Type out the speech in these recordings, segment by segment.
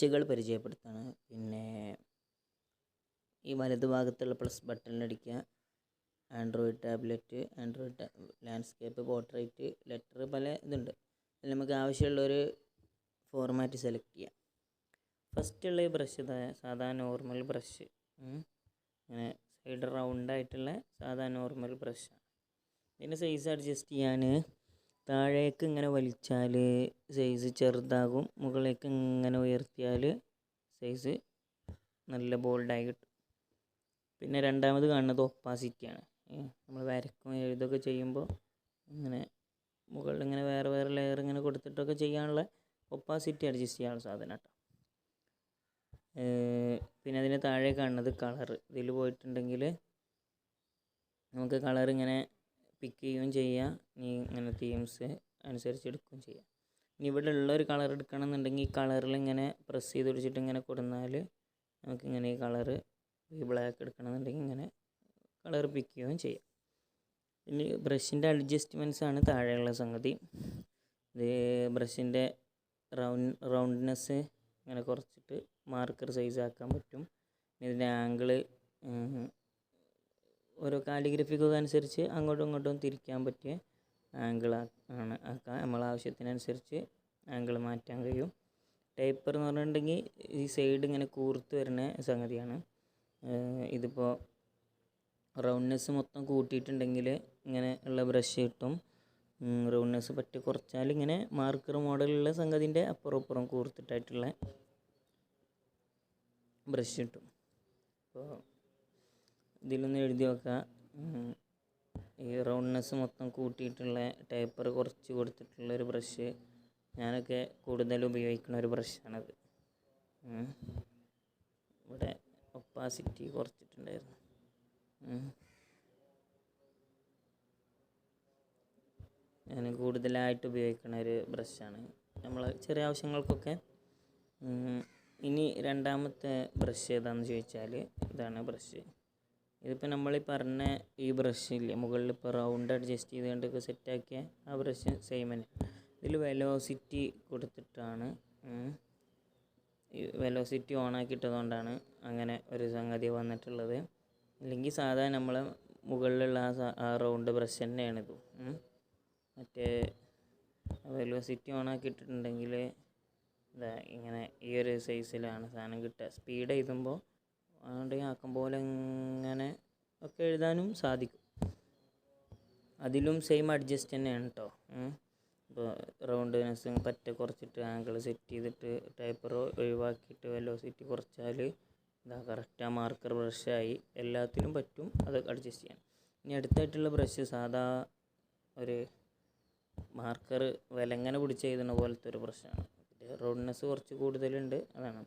ബ്രഷുകൾ പരിചയപ്പെടുത്താണ്. പിന്നെ ഈ വലതു ഭാഗത്തുള്ള plus ബട്ടണിലടിക്കുക Android tablet Android landscape portrait letter പല ഇതുണ്ട്. അതിൽ നമുക്ക് ആവശ്യമുള്ളൊരു ഫോർമാറ്റ് സെലക്ട് ചെയ്യാം. ഫസ്റ്റുള്ള ഈ ബ്രഷ് സാധാ നോർമൽ ബ്രഷ് ഇങ്ങനെ സൈഡ് റൗണ്ടായിട്ടുള്ള സാധാ നോർമൽ ബ്രഷാണ് ഇതിന്റെ സൈസ് അഡ്ജസ്റ്റ് ചെയ്യാൻ താഴേക്ക് ഇങ്ങനെ വലിച്ചാൽ സൈസ് ചെറുതാകും മുകളിലേക്ക് ഇങ്ങനെ ഉയർത്തിയാൽ സൈസ് നല്ല ബോൾഡായി കിട്ടും. പിന്നെ രണ്ടാമത് കാണുന്നത് ഒപ്പാസിറ്റിയാണ് നമ്മൾ വരക്കും എഴുതൊക്കെ ചെയ്യുമ്പോൾ ഇങ്ങനെ മുകളിൽ ഇങ്ങനെ വേറെ വേറെ ലെയർ ഇങ്ങനെ കൊടുത്തിട്ടൊക്കെ ചെയ്യാനുള്ള ഒപ്പാസിറ്റി അഡ്ജസ്റ്റ് ചെയ്യാനുള്ള സാധനം കേട്ടോ പിന്നെ അതിന് താഴെ കാണുന്നത് കളർ ഇതിൽ പോയിട്ടുണ്ടെങ്കിൽ നമുക്ക് കളർ ഇങ്ങനെ പിക്ക് ചെയ്യുകയും ചെയ്യാം ഇനി ഇങ്ങനെ തീംസ് അനുസരിച്ച് എടുക്കുകയും ചെയ്യാം. ഇനി ഇവിടെ ഉള്ള ഒരു കളർ എടുക്കണം എന്നുണ്ടെങ്കിൽ ഈ കളറിൽ ഇങ്ങനെ പ്രസ് ചെയ്ത് പിടിച്ചിട്ട് ഇങ്ങനെ നമുക്ക് ഇങ്ങനെ ഈ കളറ് ഈ ബ്ലാക്ക് എടുക്കണമെന്നുണ്ടെങ്കിൽ ഇങ്ങനെ കളർ പിക്ക് ചെയ്യുകയും ചെയ്യാം. ഇനി ബ്രഷിന്റെ അഡ്ജസ്റ്റ്മെന്റ്സ് ആണ് താഴെയുള്ള സംഗതി. ഇത് ബ്രഷിന്റെ റൗണ്ട് റൗണ്ട്നെസ് ഇങ്ങനെ കുറച്ചിട്ട് മാർക്കർ സൈസ് ആക്കാൻ പറ്റും. ഇതിന്റെ ആംഗിൾ ഓരോ കാലിഗ്രഫിക്കൊക്കെ അനുസരിച്ച് അങ്ങോട്ടും ഇങ്ങോട്ടും തിരിക്കാൻ പറ്റിയ ആംഗിൾ ആണ്. നമ്മളെ ആവശ്യത്തിനനുസരിച്ച് ആംഗിൾ മാറ്റാൻ കഴിയും. ടേപ്പർ എന്ന് പറഞ്ഞിട്ടുണ്ടെങ്കിൽ ഈ സൈഡ് ഇങ്ങനെ കൂർത്ത് വരുന്ന സംഗതിയാണ്. ഇതിപ്പോൾ റൗണ്ട്നെസ് മൊത്തം കൂട്ടിയിട്ടുണ്ടെങ്കിൽ ഇങ്ങനെ ഉള്ള ബ്രഷ് കിട്ടും. റൗണ്ട്നെസ് പറ്റി കുറച്ചാൽ ഇങ്ങനെ മാർക്കർ മോഡലുള്ള സംഗതിന്റെ അപ്പുറം അപ്പുറം കൂർത്തിട്ടായിട്ടുള്ള ബ്രഷ് കിട്ടും. അപ്പോൾ ഇതിലൊന്ന് എഴുതി വെക്കുക ഈ റൗണ്ട്നെസ് മൊത്തം കൂട്ടിയിട്ടുള്ള ടേപ്പർ കുറച്ച് കൊടുത്തിട്ടുള്ള ഒരു ബ്രഷ് ഞാനൊക്കെ കൂടുതൽ ഉപയോഗിക്കുന്ന ഒരു ബ്രഷാണത്. ഇവിടെ ഒപ്പാസിറ്റി കുറച്ചിട്ടുണ്ടായിരുന്നു. ഞാൻ കൂടുതലായിട്ട് ഉപയോഗിക്കുന്ന ഒരു ബ്രഷാണ്. നമ്മൾ ചെറിയ ആവശ്യങ്ങൾക്കൊക്കെ ഇനി രണ്ടാമത്തെ ബ്രഷ് ഏതാണെന്ന് ചോദിച്ചാൽ ഇതാണ് ബ്രഷ്. ഇതിപ്പോൾ നമ്മൾ ഈ പറഞ്ഞ ഈ ബ്രഷ് ഇല്ലേ മുകളിൽ ഇപ്പോൾ റൗണ്ട് അഡ്ജസ്റ്റ് ചെയ്തുകൊണ്ടൊക്കെ സെറ്റാക്കിയ ആ ബ്രഷ് സെയിം തന്നെ. ഇതിൽ വെലോസിറ്റി കൊടുത്തിട്ടാണ് വെലോസിറ്റി ഓൺ ആക്കിയിട്ടതുകൊണ്ടാണ് അങ്ങനെ ഒരു സംഗതി വന്നിട്ടുള്ളത്. അല്ലെങ്കിൽ സാധാരണ നമ്മൾ മുകളിലുള്ള ആ റൗണ്ട് ബ്രഷ് തന്നെയാണിത് മറ്റേ വെലോസിറ്റി ഓൺ ആക്കിയിട്ടുണ്ടെങ്കിൽ ഇതാ ഇങ്ങനെ ഈ ഒരു സൈസിലാണ് സാധനം കിട്ടുക. സ്പീഡ് എഴുതുമ്പോൾ അതുകൊണ്ട് ആക്കം പോലെ ഇങ്ങനെ ഒക്കെ എഴുതാനും സാധിക്കും. അതിലും സെയിം അഡ്ജസ്റ്റ് തന്നെയാണ് കേട്ടോ ഇപ്പോൾ റൗണ്ട്നെസ് പറ്റ കുറച്ചിട്ട് ആംഗിൾ സെറ്റ് ചെയ്തിട്ട് ടൈപ്പർ ഒഴിവാക്കിയിട്ട് വെലോസിറ്റി കുറച്ചാൽ ഇതാ കറക്റ്റ് ആ മാർക്കർ ബ്രഷായി എല്ലാത്തിലും പറ്റും അത് അഡ്ജസ്റ്റ് ചെയ്യാൻ. ഇനി അടുത്തായിട്ടുള്ള ബ്രഷ് സാധാ ഒരു മാർക്കർ വിലങ്ങനെ പിടിച്ച് എഴുതുന്ന പോലത്തെ ഒരു ബ്രഷാണ് റൗണ്ട്നെസ് കുറച്ച് കൂടുതലുണ്ട് അതാണ്.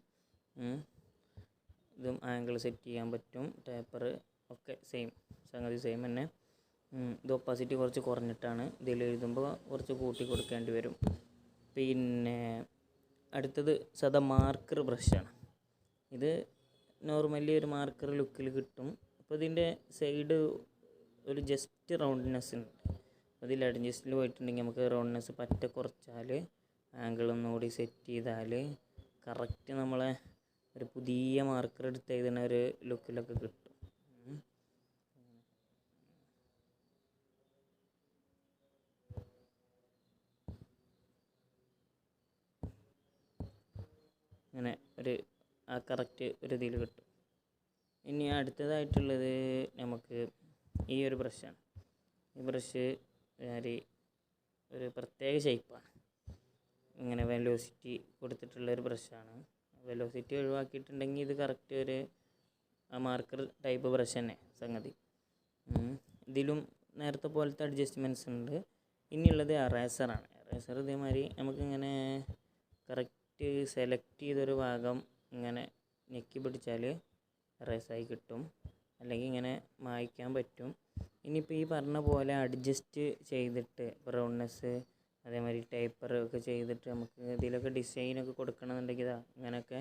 ഇതും ആംഗിൾ സെറ്റ് ചെയ്യാൻ പറ്റും. ടേപ്പർ ഒക്കെ സെയിം സംഗതി സെയിം തന്നെ. ഇത് ഒപ്പാസിറ്റി കുറച്ച് കുറഞ്ഞിട്ടാണ് ഇതിൽ എഴുതുമ്പോൾ കുറച്ച് കൂട്ടി കൊടുക്കേണ്ടി വരും. പിന്നെ അടുത്തത് സദാ മാർക്കർ ബ്രഷാണ് ഇത് നോർമലി ഒരു മാർക്കർ ലുക്കിൽ കിട്ടും. അപ്പോൾ ഇതിന്റെ സൈഡ് ഒരു ജസ്റ്റ് റൗണ്ട്നെസ് ഉണ്ട്. അതിൽ അഡ്ജസ്റ്റിൽ പോയിട്ടുണ്ടെങ്കിൽ നമുക്ക് റൗണ്ട്നെസ് പറ്റ കുറച്ചാൽ ആംഗിൾ ഒന്നുകൂടി സെറ്റ് ചെയ്താൽ കറക്റ്റ് നമ്മളെ ഒരു പുതിയ മാർക്കർ എടുത്ത് എഴുതുന്ന ഒരു ലുക്കിലൊക്കെ കിട്ടും. അങ്ങനെ ഒരു ആ കറക്റ്റ് ഒരു ഇതിൽ കിട്ടും. ഇനി അടുത്തതായിട്ടുള്ളത് നമുക്ക് ഈ ഒരു ബ്രഷാണ് ഈ ബ്രഷ് ഒരു ഒരു പ്രത്യേക ഷേപ്പാണ് ഇങ്ങനെ വെലോസിറ്റി കൊടുത്തിട്ടുള്ള ഒരു ബ്രഷാണ് വെലോസിറ്റി ഒഴിവാക്കിയിട്ടുണ്ടെങ്കിൽ ഇത് കറക്റ്റ് ഒരു മാർക്കർ ടൈപ്പ് ബ്രഷ് തന്നെ സംഗതി. ഇതിലും നേരത്തെ പോലത്തെ അഡ്ജസ്റ്റ്മെന്റ്സ് ഉണ്ട്. ഇനിയുള്ളത് എറേസറാണ് എറേസർ ഇതേമാതിരി നമുക്കിങ്ങനെ കറക്റ്റ് സെലക്ട് ചെയ്തൊരു ഭാഗം ഇങ്ങനെ ഞെക്കി പിടിച്ചാൽ എറേസായി കിട്ടും. അല്ലെങ്കിൽ ഇങ്ങനെ മായ്ക്കാൻ പറ്റും. ഇനിയിപ്പോൾ ഈ പറഞ്ഞ പോലെ അഡ്ജസ്റ്റ് ചെയ്തിട്ട് റൗണ്ട്നെസ് അതേമാതിരി ടൈപ്പർ ഒക്കെ ചെയ്തിട്ട് നമുക്ക് ഇതിലൊക്കെ ഡിസൈനൊക്കെ കൊടുക്കണമെന്നുണ്ടെങ്കിൽ ഇതാ ഇങ്ങനെയൊക്കെ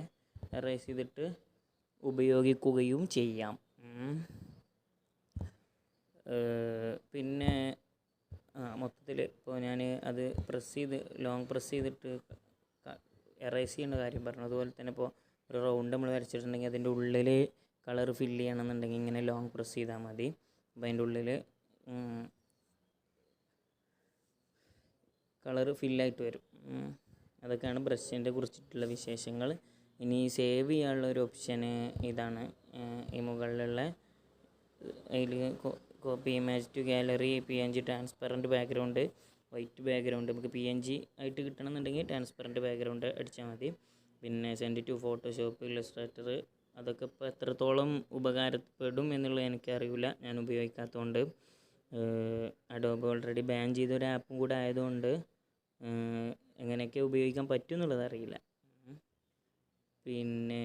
എറേസ് ചെയ്തിട്ട് ഉപയോഗിക്കുകയും ചെയ്യാം. പിന്നെ മൊത്തത്തിൽ ഇപ്പോൾ ഞാൻ അത് പ്രസ് ചെയ്ത് ലോങ് പ്രസ് ചെയ്തിട്ട് എറേസ് ചെയ്യേണ്ട കാര്യം പറഞ്ഞു. അതുപോലെ തന്നെ ഇപ്പോൾ ഒരു റൗണ്ട് നമ്മൾ വരച്ചിട്ടുണ്ടെങ്കിൽ അതിന്റെ ഉള്ളിൽ കളർ ഫില്ല് ചെയ്യണമെന്നുണ്ടെങ്കിൽ ഇങ്ങനെ ലോങ് പ്രസ് ചെയ്താൽ മതി. അപ്പോൾ അതിന്റെ ഉള്ളിൽ കളർ ഫില്ലായിട്ട് വരും. അതൊക്കെയാണ് ബ്രഷിന്റെ കുറിച്ചിട്ടുള്ള വിശേഷങ്ങൾ. ഇനി സേവ് ചെയ്യാനുള്ള ഒരു ഓപ്ഷന് ഇതാണ്. ഈ മുകളിലുള്ള അതിൽ copy image to gallery P N G transparent background white background നമുക്ക് പി എൻ ജി ആയിട്ട് കിട്ടണമെന്നുണ്ടെങ്കിൽ ട്രാൻസ്പെറന്റ് ബാക്ക്ഗ്രൗണ്ട് അടിച്ചാൽ മതി. പിന്നെ സെൻഡ് ടു ഫോട്ടോഷോപ്പ് ഇല്ലസ്ട്രേറ്റർ അതൊക്കെ ഇപ്പോൾ എത്രത്തോളം ഉപകാരപ്പെടും എന്നുള്ളത് എനിക്കറിയില്ല ഞാൻ ഉപയോഗിക്കാത്തതുകൊണ്ട് അഡോബ് ഓൾറെഡി ബാൻ ചെയ്ത ഒരു ആപ്പും കൂടെ ആയതുകൊണ്ട് എങ്ങനെയൊക്കെ ഉപയോഗിക്കാൻ പറ്റുമെന്നുള്ളത് അറിയില്ല. പിന്നെ